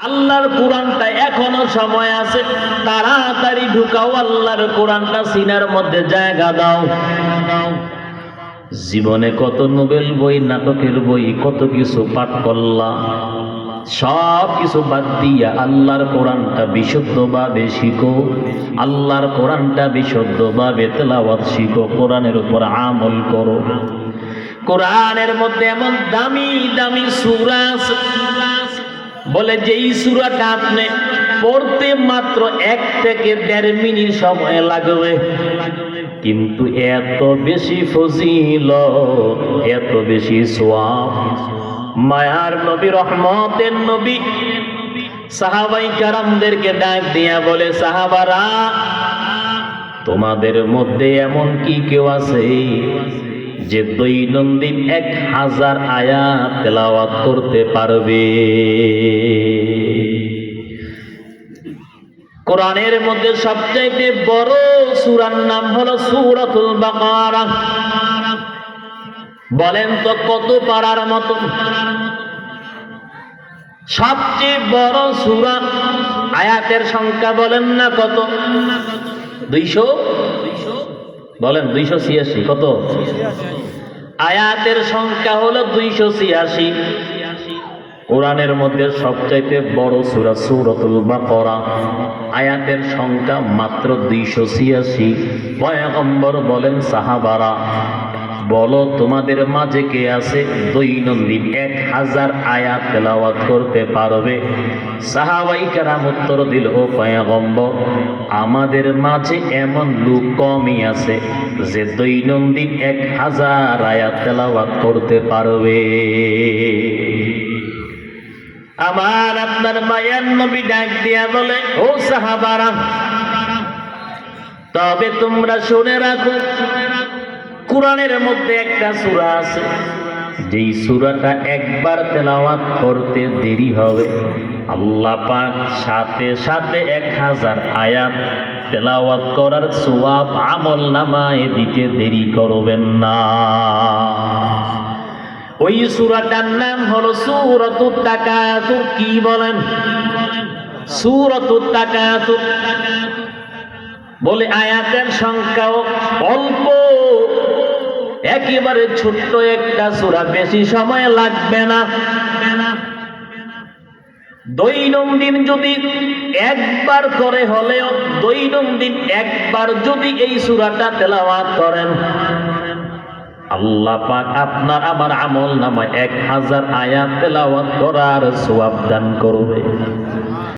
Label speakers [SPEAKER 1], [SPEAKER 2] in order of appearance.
[SPEAKER 1] আল্লাহর কোরআনটা এখনও সময় আছে। তাড়াতাড়ি ঢুকাও, আল্লাহর কোরআনটা সিনার মধ্যে জায়গা দাও। জীবনে কত নোবেল বই, নাটকের বই, কত কিছু পাঠ করলাম। সব কিছু বাদ দিয়া আল্লাহর কোরআনটা বিশুদ্ধভাবে শিখো। আল্লাহর কোরআনটা বিশুদ্ধভাবে তেলাওয়াত শিখো, কোরআনের উপর আমল করো। কোরআনের মধ্যে এমন দামি দামি সূরা আছে যে যেই সূরাটা আপনি পড়তে মাত্র এক থেকে দেড় মিনিট সময় লাগবে। কিন্তু এত বেশি ফজিল এত বেশি সোয়াব। মায়ার নবী, রহমতের নবী সাহাবাই কারামদেরকে ডাক দিয়া বলে, সাহাবারা, তোমাদের মধ্যে এমন কি কেউ আছে? যে দৈনন্দিন এক হাজার আয়াত তেলাওয়াত করতে পারবে। কোরআনের মধ্যে সবচাইতে বড় সূরার নাম হলো সূরাতুল বাকারা। বলেন তো কত পারার মতো? সবচেয়ে বড় সূরা আয়াতের সংখ্যা বলেন না কত? দুইশো? বলেন, দুইশো ছিয়াশি, কত? আয়াতের সংখ্যা হলো দুইশো ছিয়াশি। কোরআনের মধ্যে সবচাইতে বড় সূরাসুরত বা করা আয়াতের সংখ্যা মাত্র দুইশো ছিয়াশি। পয়াকম্বর বলেন, সাহাবারা বলো, তোমাদের মাঝে কে আছে? দৈনন্দিন এক হাজার আয়াত তেলাওয়াত করতে পারবে। সাহাবাই কারাম উত্তর দিল, ও পয়গম্বর, আমাদের মাঝে এমন লোক কমই আছে যে দৈনন্দিন এক হাজার আয়াত তেলাওয়াত করতে পারবে। আমার আপনার মায়ার নবী ডাক দিয়া বলে, ও সাহাবারা, তবে তোমরা শুনে রাখো কোরআনের মধ্যে একটা সূরা আছে। যেই সূরাটা একবার তেলাওয়াত করতে দেরি হবে, আল্লাহ পাক সাথে সাথে এক হাজার আয়াত তেলাওয়াত করার সোয়াব আমল নামায় দিতে দেরি করবেন না। ওই সূরাটার নাম হলো সূরাতুত তাকাতুর কি বলেন? সূরাতুত তাকাতুর বলে আয়াতের সংখ্যাও অল্প একেবারে ছোট্ট একটা সূরা, বেশি সময় লাগবে না। দৈনন্দিন যদি একবার করে হলেও, দৈনন্দিন একবার যদি এই সূরাটা তেলাওয়াত করেন, আল্লাহ পাক আপনার আমার আমল নামায় এক হাজার আয়াত তেলাওয়াত করার সোয়াব দান করবে।